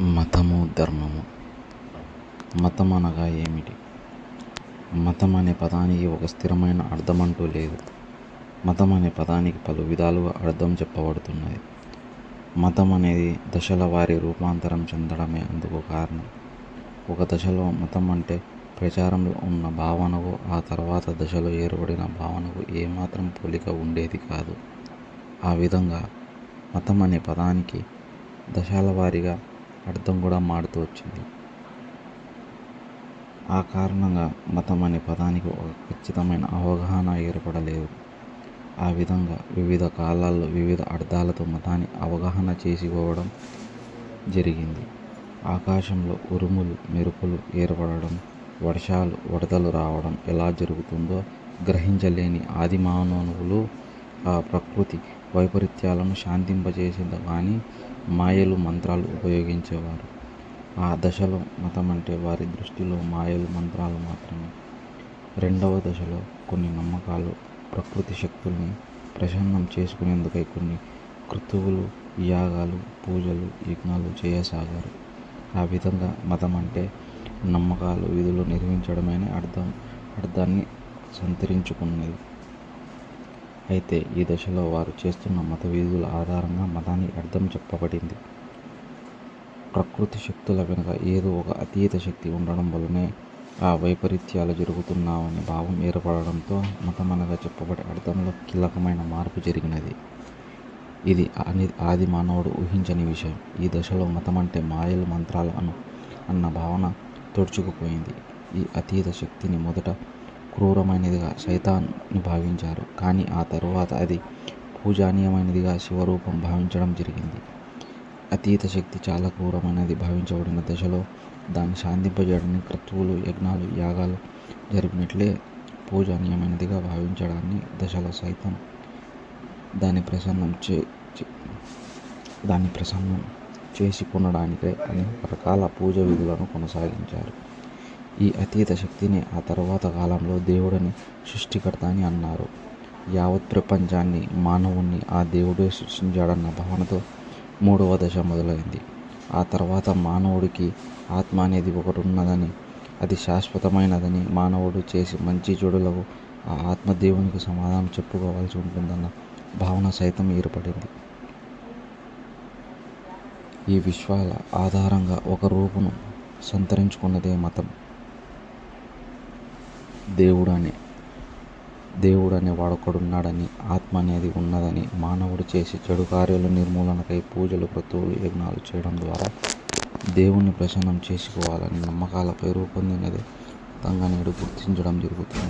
మతము ధర్మము. మతం అనగా ఏమిటి? మతం అనే పదానికి ఒక స్థిరమైన అర్థమంటూ లేదు. మతం అనే పదానికి పలు విధాలుగా అర్థం చెప్పబడుతున్నది. మతం అనేది దశల వారి రూపాంతరం చెందడమే అందుకు కారణం. ఒక దశలో మతం అంటే ప్రచారంలో ఉన్న భావనకు ఆ తర్వాత దశలో ఏర్పడిన భావనకు ఏమాత్రం పోలిక ఉండేది కాదు. ఆ విధంగా మతం అనే పదానికి దశల వారీగా అర్థం కూడా మారుతూ వచ్చింది. ఆ కారణంగా మతం అనే పదానికి ఒక ఖచ్చితమైన అవగాహన ఏర్పడలేదు. ఆ విధంగా వివిధ కాలాల్లో వివిధ అర్థాలతో మతాన్ని అవగాహన చేసుకోవడం జరిగింది. ఆకాశంలో ఉరుములు మెరుపులు ఏర్పడడం వర్షాలు వడదలు రావడం ఎలా జరుగుతుందో గ్రహించలేని ఆది మానవులు ఆ ప్రకృతి వైపరీత్యాలను శాంతింపజేసేది కానీ మాయలు మంత్రాలు ఉపయోగించేవారు. ఆ దశలో మతం అంటే వారి దృష్టిలో మాయలు మంత్రాలు మాత్రమే. రెండవ దశలో కొన్ని నమ్మకాలు ప్రకృతి శక్తుల్ని ప్రసన్నం చేసుకునేందుకై కొన్ని కృతువులు యాగాలు పూజలు యజ్ఞాలు చేయసాగారు. ఆ విధంగా మతం అంటే నమ్మకాలు విధులు నిర్మించడమైన అర్థం అర్థాన్ని సంతరించుకున్నది. అయితే ఈ దశలో వారు చేస్తున్న మత వీధుల ఆధారంగా మతాన్ని అర్థం చెప్పబడింది. ప్రకృతి శక్తుల వెనుక ఏదో ఒక అతీత శక్తి ఉండడం వల్లనే ఆ వైపరీత్యాలు జరుగుతున్నావనే భావం ఏర్పడడంతో మతం అనగా చెప్పబడే అర్థంలో కీలకమైన మార్పు జరిగినది. ఇది అని ఆది మానవుడు ఊహించని విషయం. ఈ దశలో మతం అంటే మాయలు మంత్రాలు అను అన్న భావన తుడుచుకుపోయింది. ఈ అతీత శక్తిని మొదట క్రూరమైనదిగా సైతాన్ని భావించారు. కానీ ఆ తరువాత అది పూజానీయమైనదిగా శివరూపం భావించడం జరిగింది. అతీత శక్తి చాలా క్రూరమైనది భావించబడిన దశలో దాన్ని శాంతింపజేయడానికి క్రతువులు యజ్ఞాలు యాగాలు జరిపినట్లే పూజనీయమైనదిగా భావించడాన్ని దశలో సైతం దాన్ని ప్రసన్నం చే దాన్ని ప్రసన్నం చేసి కొనడానికే అనేక రకాల పూజ విధులను కొనసాగించారు. ఈ అతీత శక్తిని ఆ తరువాత కాలంలో దేవుడని సృష్టికర్త అని అన్నారు. యావత్ ప్రపంచాన్ని మానవుణ్ణి ఆ దేవుడే సృష్టించాడన్న భావనతో మూడవ దశ మొదలైంది. ఆ తర్వాత మానవుడికి ఆత్మ అనేది ఒకటి ఉన్నదని అది శాశ్వతమైనదని మానవుడు చేసి మంచి చెడులకు ఆ ఆత్మ దేవునికి సమాధానం చెప్పుకోవాల్సి ఉంటుందన్న భావన సైతం ఏర్పడింది. ఈ విశ్వాల ఆధారంగా ఒక రూపును సంతరించుకున్నదే మతం. దేవుడు అనే దేవుడనే వాడొకడున్నాడని ఆత్మ అనేది ఉన్నదని మానవుడు చేసే చెడు కార్యాల నిర్మూలనకై పూజలు క్రతువులు యజ్ఞాలు చేయడం ద్వారా దేవుణ్ణి ప్రసన్నం చేసుకోవాలని నమ్మకాలపై రూపొందినదే తంగా నేడు గుర్తించడం జరుగుతుంది.